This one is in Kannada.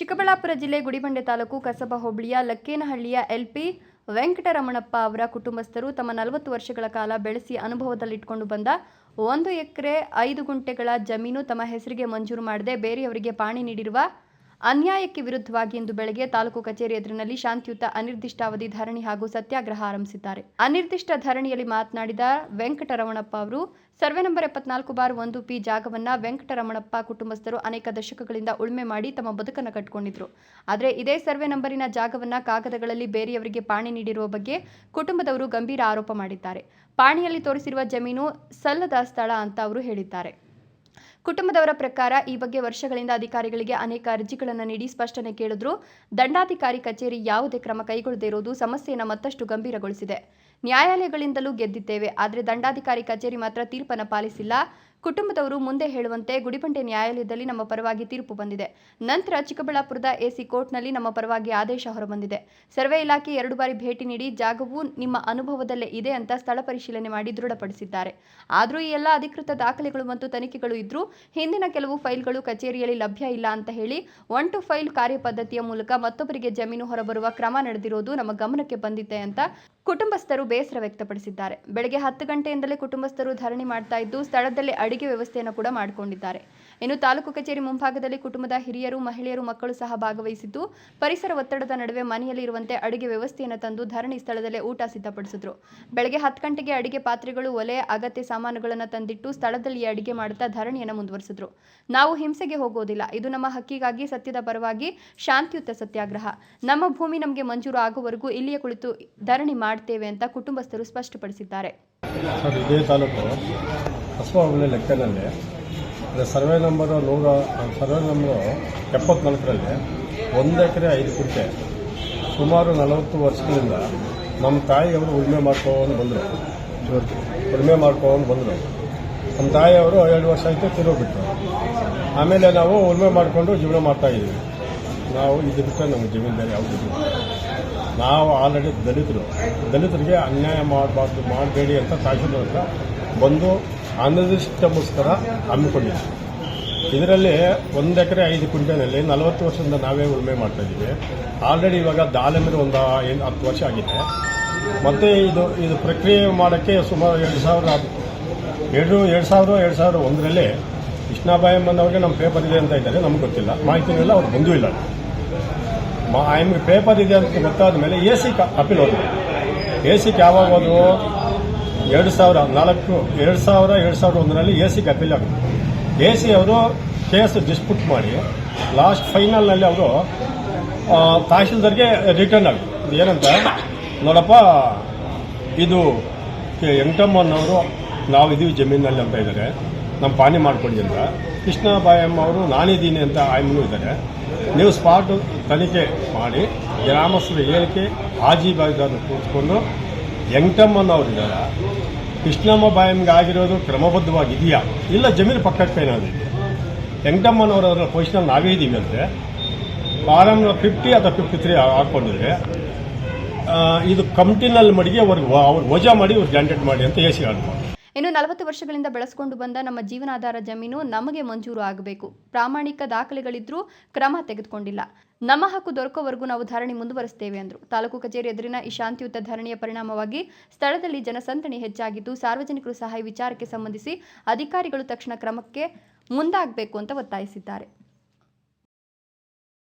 ಚಿಕ್ಕಬಳ್ಳಾಪುರ ಜಿಲ್ಲೆ ಗುಡಿಬಂಡೆ ತಾಲೂಕು ಕಸಬಾ ಹೋಬಳಿಯ ಲಕ್ಕೇನಹಳ್ಳಿಯ ಎಲ್ಪಿ ವೆಂಕಟರಮಣಪ್ಪ ಅವರ ಕುಟುಂಬಸ್ಥರು ತಮ್ಮ ನಲವತ್ತು ವರ್ಷಗಳ ಕಾಲ ಬೆಳೆಸಿ ಅನುಭವದಲ್ಲಿಟ್ಕೊಂಡು ಬಂದ ಒಂದು ಎಕರೆ ಐದು ಗುಂಟೆಗಳ ಜಮೀನು ತಮ್ಮ ಹೆಸರಿಗೆ ಮಂಜೂರು ಮಾಡದೆ ಬೇರೆಯವರಿಗೆ ಪಾಣಿ ನೀಡಿರುವ ಅನ್ಯಾಯಕ್ಕೆ ವಿರುದ್ಧವಾಗಿ ಇಂದು ಬೆಳಗ್ಗೆ ತಾಲೂಕು ಕಚೇರಿ ಎದುರಿನಲ್ಲಿ ಶಾಂತಿಯುತ ಅನಿರ್ದಿಷ್ಟಾವಧಿ ಧರಣಿ ಹಾಗೂ ಸತ್ಯಾಗ್ರಹ ಆರಂಭಿಸಿದ್ದಾರೆ. ಅನಿರ್ದಿಷ್ಟ ಧರಣಿಯಲ್ಲಿ ಮಾತನಾಡಿದ ವೆಂಕಟರಮಣಪ್ಪ ಅವರು, ಸರ್ವೆ ನಂಬರ್ ಎಪ್ಪತ್ನಾಲ್ಕು ಬಾರ್ ಒಂದು ಪಿ ಜಾಗವನ್ನ ವೆಂಕಟರಮಣಪ್ಪ ಕುಟುಂಬಸ್ಥರು ಅನೇಕ ದಶಕಗಳಿಂದ ಉಳುಮೆ ಮಾಡಿ ತಮ್ಮ ಬದುಕನ್ನು ಕಟ್ಟಿಕೊಂಡಿದ್ರು ಆದರೆ ಇದೇ ಸರ್ವೆ ನಂಬರಿನ ಜಾಗವನ್ನ ಕಾಗದಗಳಲ್ಲಿ ಬೇರೆಯವರಿಗೆ ಪಾಣಿ ನೀಡಿರುವ ಬಗ್ಗೆ ಕುಟುಂಬದವರು ಗಂಭೀರ ಆರೋಪ ಮಾಡಿದ್ದಾರೆ. ಪಾಣಿಯಲ್ಲಿ ತೋರಿಸಿರುವ ಜಮೀನು ಸಲ್ಲದ ಸ್ಥಳ ಅಂತ ಅವರು ಹೇಳಿದ್ದಾರೆ. ಕುಟುಂಬದವರ ಪ್ರಕಾರ ಈ ಬಗ್ಗೆ ವರ್ಷಗಳಿಂದ ಅಧಿಕಾರಿಗಳಿಗೆ ಅನೇಕ ಅರ್ಜಿಗಳನ್ನು ನೀಡಿ ಸ್ಪಷ್ಟನೆ ಕೇಳಿದ್ರು. ದಂಡಾಧಿಕಾರಿ ಕಚೇರಿ ಯಾವುದೇ ಕ್ರಮ ಕೈಗೊಳ್ಳದೇ ಇರುವುದು ಸಮಸ್ಯೆಯನ್ನು ಮತ್ತಷ್ಟು ಗಂಭೀರಗೊಳಿಸಿದೆ. ನ್ಯಾಯಾಲಯಗಳಿಂದಲೂ ಗೆದ್ದಿದ್ದೇವೆ, ಆದರೆ ದಂಡಾಧಿಕಾರಿ ಕಚೇರಿ ಮಾತ್ರ ತೀರ್ಪನ್ನು ಪಾಲಿಸಿಲ್ಲ. ಕುಟುಂಬದವರು ಮುಂದೆ ಹೇಳುವಂತೆ ಗುಡಿಬಂಡೆ ನ್ಯಾಯಾಲಯದಲ್ಲಿ ನಮ್ಮ ಪರವಾಗಿ ತೀರ್ಪು ಬಂದಿದೆ. ನಂತರ ಚಿಕ್ಕಬಳ್ಳಾಪುರದ ಎಸಿ ಕೋರ್ಟ್ನಲ್ಲಿ ನಮ್ಮ ಪರವಾಗಿ ಆದೇಶ ಹೊರಬಂದಿದೆ. ಸರ್ವೆ ಇಲಾಖೆ ಎರಡು ಬಾರಿ ಭೇಟಿ ನೀಡಿ ಜಾಗವು ನಿಮ್ಮ ಅನುಭವದಲ್ಲೇ ಇದೆ ಅಂತ ಸ್ಥಳ ಪರಿಶೀಲನೆ ಮಾಡಿ ದೃಢಪಡಿಸಿದ್ದಾರೆ. ಆದರೂ ಈ ಎಲ್ಲ ಅಧಿಕೃತ ದಾಖಲೆಗಳು ಮತ್ತು ತನಿಖೆಗಳು ಇದ್ರೂ ಹಿಂದಿನ ಕೆಲವು ಫೈಲ್ಗಳು ಕಚೇರಿಯಲ್ಲಿ ಲಭ್ಯ ಇಲ್ಲ ಅಂತ ಹೇಳಿ ಒನ್ ಟು ಫೈಲ್ ಕಾರ್ಯಪದ್ಧತಿಯ ಮೂಲಕ ಮತ್ತೊಬ್ಬರಿಗೆ ಜಮೀನು ಹೊರಬರುವ ಕ್ರಮ ನಡೆದಿರೋದು ನಮ್ಮ ಗಮನಕ್ಕೆ ಬಂದಿದೆ ಅಂತ ಕುಟುಂಬಸ್ಥರು ಬೇಸರ ವ್ಯಕ್ತಪಡಿಸಿದ್ದಾರೆ. ಬೆಳಗ್ಗೆ ಹತ್ತು ಗಂಟೆಯಿಂದಲೇ ಕುಟುಂಬಸ್ಥರು ಧರಣಿ ಮಾಡ್ತಾ ಇದ್ದು, ಸ್ಥಳದಲ್ಲೇ ಅಡಿಗೆ ವ್ಯವಸ್ಥೆಯನ್ನು ಕೂಡ ಮಾಡಿಕೊಂಡಿದ್ದಾರೆ. ಇನ್ನು ತಾಲೂಕು ಕಚೇರಿ ಮುಂಭಾಗದಲ್ಲಿ ಕುಟುಂಬದ ಹಿರಿಯರು, ಮಹಿಳೆಯರು, ಮಕ್ಕಳು ಸಹ ಭಾಗವಹಿಸಿದ್ದು, ಪರಿಸರ ಒತ್ತಡದ ನಡುವೆ ಮನೆಯಲ್ಲಿ ಇರುವಂತೆ ಅಡಿಗೆ ವ್ಯವಸ್ಥೆಯನ್ನು ತಂದು ಧರಣಿ ಸ್ಥಳದಲ್ಲೇ ಊಟ ಸಿದ್ಧಪಡಿಸಿದ್ರು. ಬೆಳಗ್ಗೆ ಹತ್ತು ಗಂಟೆಗೆ ಅಡಿಗೆ ಪಾತ್ರೆಗಳು, ಒಲೆ, ಅಗತ್ಯ ಸಾಮಾನುಗಳನ್ನು ತಂದಿಟ್ಟು ಸ್ಥಳದಲ್ಲಿ ಅಡಿಗೆ ಮಾಡುತ್ತಾ ಧರಣಿಯನ್ನು ಮುಂದುವರಿಸಿದ್ರು. ನಾವು ಹಿಂಸೆಗೆ ಹೋಗೋದಿಲ್ಲ ಇದು ನಮ್ಮ ಹಕ್ಕಿಗಾಗಿ ಸತ್ಯದ ಪರವಾಗಿ ಶಾಂತಿಯುತ ಸತ್ಯಾಗ್ರಹ. ನಮ್ಮ ಭೂಮಿ ನಮಗೆ ಮಂಜೂರು ಆಗುವವರೆಗೂ ಇಲ್ಲಿಯೇ ಕುಳಿತು ಧರಣಿ ಮಾಡ್ತೇವೆ ಅಂತ ಕುಟುಂಬಸ್ಥರು ಸ್ಪಷ್ಟಪಡಿಸಿದ್ದಾರೆ. ಸರ್ವೆ ನಂಬರು ನೂರ ಸರ್ವೆ ನಂಬರು ಎಪ್ಪತ್ನಾಲ್ಕರಲ್ಲಿ ಒಂದು ಎಕರೆ ಐದು ಕುಂಟೆ, ಸುಮಾರು ನಲವತ್ತು ವರ್ಷಗಳಿಂದ ನಮ್ಮ ತಾಯಿಯವರು ಉಳುಮೆ ಮಾಡ್ಕೊಂಡು ಬಂದರು. ಉಳುಮೆ ಮಾಡ್ಕೊಂಡು ಬಂದರು. ನಮ್ಮ ತಾಯಿಯವರು ಎರಡು ವರ್ಷ ಆಯಿತು ತಿರುಗಿಬಿಟ್ರು. ಆಮೇಲೆ ನಾವು ಉಳುಮೆ ಮಾಡಿಕೊಂಡು ಜೀವನ ಮಾಡ್ತಾ ಇದ್ದೀವಿ. ನಾವು ಇದು ಬಿಟ್ಟರೆ ನಮ್ಮ ಜಮೀನ್ದಾರಿ ಯಾವುದಿಲ್ಲ ನಾವು ಆಲ್ರೆಡಿ ದಲಿತರು. ದಲಿತರಿಗೆ ಅನ್ಯಾಯ ಮಾಡಬಾರ್ದು, ಮಾಡಬೇಡಿ ಅಂತ ತಹಶೀಲ್ದಾರ್ ಬಂದು ಅನಿರ್ದಿಷ್ಟಗೋಸ್ಕರ ಹಮ್ಮಿಕೊಂಡಿದೆ ಇದರಲ್ಲಿ ಒಂದು ಎಕರೆ ಐದು ಕ್ವಿಂಟಲ್ನಲ್ಲಿ ನಲವತ್ತು ವರ್ಷದಿಂದ ನಾವೇ ಉಳುಮೆ ಮಾಡ್ತಾ ಇದ್ದೀವಿ. ಆಲ್ರೆಡಿ ಇವಾಗ ದಾಳಿಂಬೆ ಒಂದು ಏನು ಹತ್ತು ವರ್ಷ ಆಗಿದೆ. ಮತ್ತೆ ಇದು ಇದು ಪ್ರಕ್ರಿಯೆ ಮಾಡೋಕ್ಕೆ ಸುಮಾರು ಎರಡು ಸಾವಿರ, ಎರಡು ಎರಡು ಸಾವಿರ ಎರಡು ಸಾವಿರ ಒಂದರಲ್ಲಿ ಕೃಷ್ಣಾಬಾಯಮ್ಮನವ್ರಿಗೆ ನಮ್ಮ ಪೇಪರ್ ಇದೆ ಅಂತ ಇದ್ದಾರೆ. ನಮ್ಗೆ ಗೊತ್ತಿಲ್ಲ. ಮಾಹಿತಿನೆಲ್ಲ ಅವ್ರು ಬಂದೂ ಇಲ್ಲ. ಮಾ ಪೇಪರ್ ಇದೆ ಅಂತ ಗೊತ್ತಾದ ಮೇಲೆ ಎ ಸಿ ಅಪೀಲ್ ಹೋದ್ರು. ಎ ಸಿಗೆ ಯಾವಾಗ ಹೋದ್ರು? ಎರಡು ಸಾವಿರ, ನಾಲ್ಕು, ಎರಡು ಸಾವಿರ, ಎರಡು ಸಾವಿರದ ಒಂದರಲ್ಲಿ ಎ ಸಿಗೆ ಅಪೀಲ್ ಆಗುತ್ತೆ. ಎ ಸಿ ಅವರು ಕೇಸ್ ಡಿಸ್ಪ್ಯೂಟ್ ಮಾಡಿ ಲಾಸ್ಟ್ ಫೈನಲ್ನಲ್ಲಿ ಅವರು ತಹಶೀಲ್ದಾರ್ಗೆ ರಿಟರ್ನ್ ಆಗುತ್ತೆ. ಏನಂತ, ನೋಡಪ್ಪ, ಇದು ವೆಂಕಟಮ್ಮನವರು ನಾವು ಇದೀವಿ ಜಮೀನಲ್ಲಿ ಅಂತ ಇದ್ದಾರೆ. ನಮ್ಮ ಪಾನಿ ಮಾಡ್ಕೊಂಡಿಲ್ಲ ಕೃಷ್ಣ ಬಾಯಮ್ಮ ಅವರು, ನಾನಿದ್ದೀನಿ ಅಂತ ಆಯಮ್ಮನೂ ಇದ್ದಾರೆ. ನೀವು ಸ್ಪಾಟ್ ತನಿಖೆ ಮಾಡಿ, ಗ್ರಾಮಸ್ಥರ ಹೇಳಿಕೆ ಹಾಜಿ ಬಾಯಿದಾರರು ಕೂತ್ಕೊಂಡು ಎಂಟಮ್ಮನವ್ರಿದ್ದಾರೆ ಕೃಷ್ಣಮ್ಮ ಬಾಯಮ್ಗೆ ಆಗಿರೋದು ಕ್ರಮಬದ್ಧವಾಗಿದೆಯಾ? ಇಲ್ಲ ಜಮೀನು ಪಕ್ಕಕ್ಕೆ ಏನಾದರೂ ಇದೆಯಾ ಪೊಸಿಷನ್ ನಾವೇ ಇದ್ದೀವಿ ಅಂದರೆ ಫಾರಮ್ ಫಿಫ್ಟಿ ಅಥವಾ ಫಿಫ್ಟಿ ತ್ರೀ ಹಾಕ್ಕೊಂಡಿದ್ರೆ ಇದು ಕಮಿಟಿನಲ್ಲಿ ಮಡಿಗೆ ಅವ್ರಿಗೆ ಅವ್ರು ವಜಾ ಮಾಡಿ ಅವ್ರು ಗ್ಯಾಂಟೆಡ್ ಮಾಡಿ ಅಂತ ಎ ಸಿ ಇನ್ನು ನಲವತ್ತು ವರ್ಷಗಳಿಂದ ಬೆಳೆಸಿಕೊಂಡು ಬಂದ ನಮ್ಮ ಜೀವನಾಧಾರ ಜಮೀನು ನಮಗೆ ಮಂಜೂರು ಆಗಬೇಕು. ಪ್ರಾಮಾಣಿಕ ದಾಖಲೆಗಳಿದ್ರೂ ಕ್ರಮ ತೆಗೆದುಕೊಂಡಿಲ್ಲ. ನಮ್ಮ ಹಕ್ಕು ದೊರಕೋವರೆಗೂ ನಾವು ಧರಣಿ ಮುಂದುವರಿಸುತ್ತೇವೆ ಎಂದರು ತಾಲೂಕು ಕಚೇರಿ ಎದುರಿನ ಈ ಶಾಂತಿಯುತ ಧರಣಿಯ ಪರಿಣಾಮವಾಗಿ ಸ್ಥಳದಲ್ಲಿ ಜನಸಂದಣಿ ಹೆಚ್ಚಾಗಿದ್ದು ಸಾರ್ವಜನಿಕರು ಸಹ ವಿಚಾರಕ್ಕೆ ಸಂಬಂಧಿಸಿ ಅಧಿಕಾರಿಗಳು ತಕ್ಷಣ ಕ್ರಮಕ್ಕೆ ಮುಂದಾಗಬೇಕು ಅಂತ ಒತ್ತಾಯಿಸಿದ್ದಾರೆ.